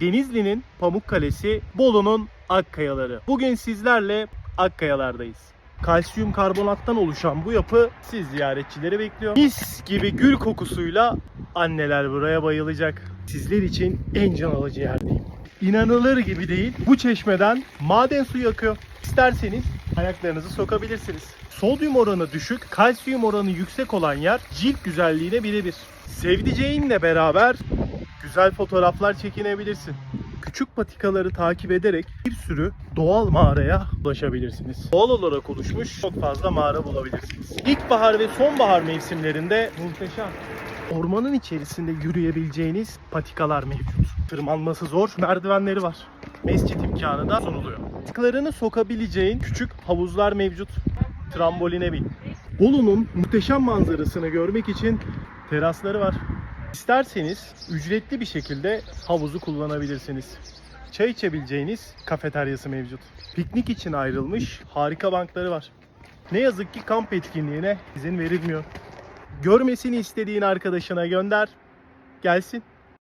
Denizli'nin Pamukkale'si, Bolu'nun Akkayaları. Bugün sizlerle Akkayalar'dayız. Kalsiyum karbonattan oluşan bu yapı siz ziyaretçileri bekliyor. Mis gibi gül kokusuyla anneler buraya bayılacak. Sizler için en can alıcı yerdeyim. İnanılır gibi değil. Bu çeşmeden maden suyu akıyor. İsterseniz ayaklarınızı sokabilirsiniz. Sodyum oranı düşük, kalsiyum oranı yüksek olan yer cilt güzelliğine birebir. Sevdiceğinle beraber güzel fotoğraflar çekinebilirsin. Küçük patikaları takip ederek bir sürü doğal mağaraya ulaşabilirsiniz. Doğal olarak oluşmuş çok fazla mağara bulabilirsiniz. İlkbahar ve sonbahar mevsimlerinde muhteşem ormanın içerisinde yürüyebileceğiniz patikalar mevcut. Tırmanması zor, merdivenleri var. Mescit imkanı da sunuluyor. Ayaklarını sokabileceğin küçük havuzlar mevcut. Tramboline bin. Bolu'nun muhteşem manzarasını görmek için terasları var. İsterseniz ücretli bir şekilde havuzu kullanabilirsiniz. Çay içebileceğiniz kafeteryası mevcut. Piknik için ayrılmış harika bankları var. Ne yazık ki kamp etkinliğine izin verilmiyor. Görmesini istediğin arkadaşına gönder. Gelsin.